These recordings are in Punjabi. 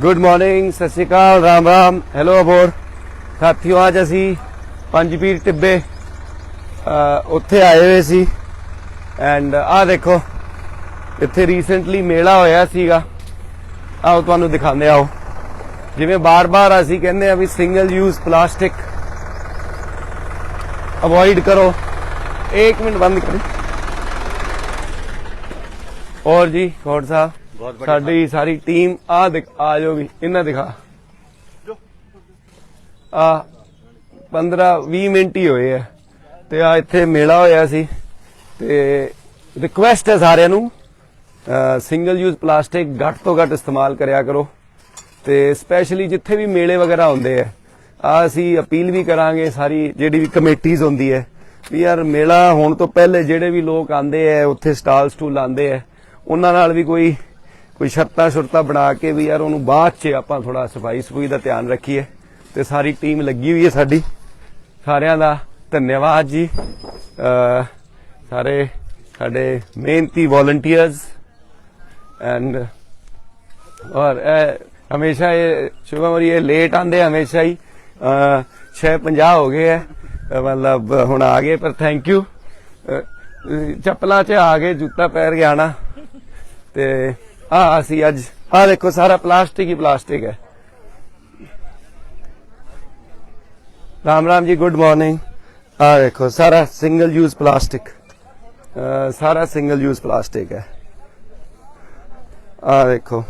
ਗੁੱਡ ਮਾਰਨਿੰਗ ਸਤਿ ਸ਼੍ਰੀ ਅਕਾਲ, ਰਾਮ ਰਾਮ। ਹੈਲੋ ਅਬੋਰ ਸਾਥੀਓ, ਅੱਜ ਅਸੀਂ ਪੰਜ ਪੀਰ ਟਿੱਬੇ ਉੱਥੇ ਆਏ ਹੋਏ ਸੀ। ਐਂਡ ਆਹ ਦੇਖੋ, ਇੱਥੇ ਰੀਸੈਂਟਲੀ ਮੇਲਾ ਹੋਇਆ ਸੀਗਾ। ਆਓ ਤੁਹਾਨੂੰ ਦਿਖਾਉਂਦੇ ਆਓ। ਜਿਵੇਂ ਬਾਰ-ਬਾਰ ਅਸੀਂ ਕਹਿੰਦੇ ਆ ਵੀ ਸਿੰਗਲ ਯੂਜ਼ ਪਲਾਸਟਿਕ ਅਵੋਇਡ ਕਰੋ। 1 ਮਿੰਟ ਬੰਦ ਕਰੋ। ਔਰ ਜੀ ਖੋੜ ਸਾਹਿਬ ਸਾਡੀ ਸਾਰੀ ਟੀਮ ਆ ਆ ਜਾਓ ਵੀ ਇਹਨਾਂ ਦਿਖਾ। ਆ 15 20 ਮਿੰਟ ਹੀ ਹੋਏ ਆ ਤੇ ਆ ਇੱਥੇ ਮੇਲਾ ਹੋਇਆ ਸੀ ਤੇ ਰਿਕੁਐਸਟ ਹੈ ਸਾਰਿਆਂ ਨੂੰ ਸਿੰਗਲ ਯੂਜ਼ ਪਲਾਸਟਿਕ ਘੱਟ ਤੋਂ ਘੱਟ ਇਸਤੇਮਾਲ ਕਰਿਆ ਕਰੋ ਤੇ ਸਪੈਸ਼ਲੀ ਜਿੱਥੇ ਵੀ ਮੇਲੇ ਵਗੈਰਾ ਹੁੰਦੇ ਆ ਆ ਅਸੀਂ ਅਪੀਲ ਵੀ ਕਰਾਂਗੇ ਸਾਰੀ ਜਿਹੜੀ ਵੀ ਕਮੇਟੀਆਂ ਹੁੰਦੀ ਹੈ ਵੀ ਯਾਰ ਮੇਲਾ ਹੋਣ ਤੋਂ ਪਹਿਲੇ ਜਿਹੜੇ ਵੀ ਲੋਕ ਆਂਦੇ ਆ ਉੱਥੇ ਸਟਾਲ ਸਟੂਲ ਲਾਉਂਦੇ ਆ ਉਹਨਾਂ ਨਾਲ ਵੀ ਕੋਈ ਕੋਈ ਸ਼ਰਤਾਂ ਸ਼ੁਰਤਾਂ ਬਣਾ ਕੇ ਵੀ ਯਾਰ ਉਹਨੂੰ ਬਾਅਦ 'ਚ ਆਪਾਂ ਥੋੜਾ ਸਫ਼ਾਈ ਸਫੂਈ ਦਾ ਧਿਆਨ ਰੱਖੀਏ। ਤੇ ਸਾਰੀ ਟੀਮ ਲੱਗੀ ਹੋਈ ਹੈ ਸਾਡੀ। ਸਾਰਿਆਂ ਦਾ ਧੰਨਵਾਦ ਜੀ। ਸਾਰੇ ਸਾਡੇ ਮਿਹਨਤੀ ਵੋਲੰਟੀਅਰਸ ਐਂਡ ਔਰ ਹਮੇਸ਼ਾ ਇਹ ਸ਼ੁਭਮ ਔਰ ਇਹ ਲੇਟ ਆਂਦੇ ਹਮੇਸ਼ਾ ਹੀ। ਅਹ, ਛੇ 50 ਹੋ ਗਏ ਹੈ। ਮਤਲਬ ਹੁਣ ਆ ਗਏ ਪਰ ਥੈਂਕ ਯੂ ਚੱਪਲਾਂ 'ਚ ਆ ਗਏ ਜੁੱਤਾ ਪੈਰ ਗਿਆ ਨਾ ਤੇ ਆ ਅਸੀਂ ਅੱਜ। ਆ ਦੇਖੋ, ਸਾਰਾ ਪਲਾਸਟਿਕ ਹੀ ਪਲਾਸਟਿਕ ਹੈ। Ram Ram ji, good morning. ਆ ਦੇਖੋ, ਸਾਰਾ ਸਿੰਗਲ ਯੂਜ਼ ਪਲਾਸਟਿਕ। ਸਾਰਾ ਸਿੰਗਲ ਯੂਜ਼ ਪਲਾਸਟਿਕ ਹੈ। ਆ ਦੇਖੋ,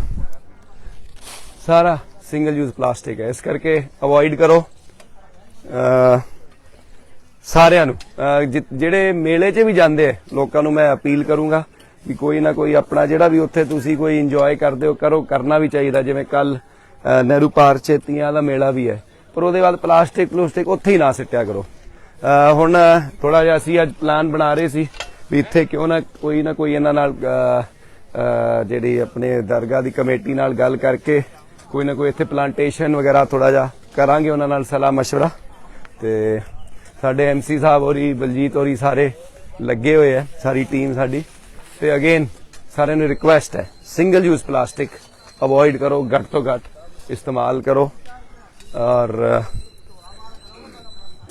ਸਾਰਾ ਸਿੰਗਲ ਯੂਜ਼ ਪਲਾਸਟਿਕ ਹੈ। ਇਸ ਕਰਕੇ ਅਵੋਇਡ ਕਰੋ। ਸਾਰਿਆਂ ਨੂੰ। ਜਿਹੜੇ ਮੇਲੇ 'ਚ ਵੀ ਜਾਂਦੇ ਆ, ਲੋਕਾਂ ਨੂੰ ਮੈਂ ਅਪੀਲ ਕਰੂੰਗਾ। ਵੀ ਕੋਈ ਨਾ ਕੋਈ ਆਪਣਾ ਜਿਹੜਾ ਵੀ ਉੱਥੇ ਤੁਸੀਂ ਕੋਈ ਇੰਜੋਏ ਕਰਦੇ ਹੋ ਕਰੋ ਕਰਨਾ ਵੀ ਚਾਹੀਦਾ ਜਿਵੇਂ ਕੱਲ ਨਹਿਰੂ ਪਾਰਕ 'ਚ ਤੀਆਂ ਦਾ ਮੇਲਾ ਵੀ ਹੈ ਪਰ ਉਹਦੇ ਬਾਅਦ ਪਲਾਸਟਿਕ ਪਲੂਸਟਿਕ ਉੱਥੇ ਹੀ ਨਾ ਸਿੱਟਿਆ ਕਰੋ ਅਹ, ਹੁਣ ਥੋੜਾ ਜਿਹਾ ਅਸੀਂ ਅੱਜ ਪਲਾਨ ਬਣਾ ਰਹੇ ਸੀ ਵੀ ਇੱਥੇ ਕਿਉਂ ਨਾ ਕੋਈ ਨਾ ਕੋਈ ਇਹਨਾਂ ਨਾਲ ਅਹ, ਅਹ, ਜਿਹੜੀ ਆਪਣੇ ਦਰਗਾਹ ਦੀ ਕਮੇਟੀ ਨਾਲ ਗੱਲ ਕਰਕੇ ਕੋਈ ਨਾ ਕੋਈ ਇੱਥੇ ਪਲਾਂਟੇਸ਼ਨ ਵਗੈਰਾ ਥੋੜਾ ਜਿਹਾ ਕਰਾਂਗੇ ਉਹਨਾਂ ਨਾਲ ਸਲਾਹ مشورہ ਤੇ ਸਾਡੇ ਐਮਸੀ ਸਾਹਿਬ ਹੋਰੀ ਬਲਜੀਤ ਹੋਰੀ ਸਾਰੇ ਲੱਗੇ ਹੋਏ ਆ ਸਾਰੀ ਟੀਮ ਸਾਡੀ ਤੇ ਅਗੇਨ ਸਾਰਿਆਂ ਨੂੰ ਰਿਕੁਐਸਟ ਹੈ ਸਿੰਗਲ ਯੂਜ਼ ਪਲਾਸਟਿਕ ਅਵੋਇਡ ਕਰੋ, ਘੱਟ ਤੋਂ ਘੱਟ ਇਸਤੇਮਾਲ ਕਰੋ। ਔਰ,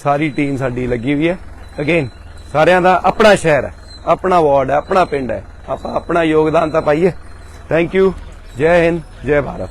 ਸਾਰੀ ਟੀਮ ਸਾਡੀ ਲੱਗੀ ਹੋਈ ਹੈ। ਅਗੇਨ ਸਾਰਿਆਂ ਦਾ ਆਪਣਾ ਸ਼ਹਿਰ ਹੈ, ਆਪਣਾ ਵਾਰਡ ਹੈ, ਆਪਣਾ ਪਿੰਡ ਹੈ। ਆਪਾਂ ਆਪਣਾ ਯੋਗਦਾਨ ਤਾਂ ਪਾਈਏ। ਥੈਂਕ ਯੂ ਜੈ ਹਿੰਦ, ਜੈ ਭਾਰਤ।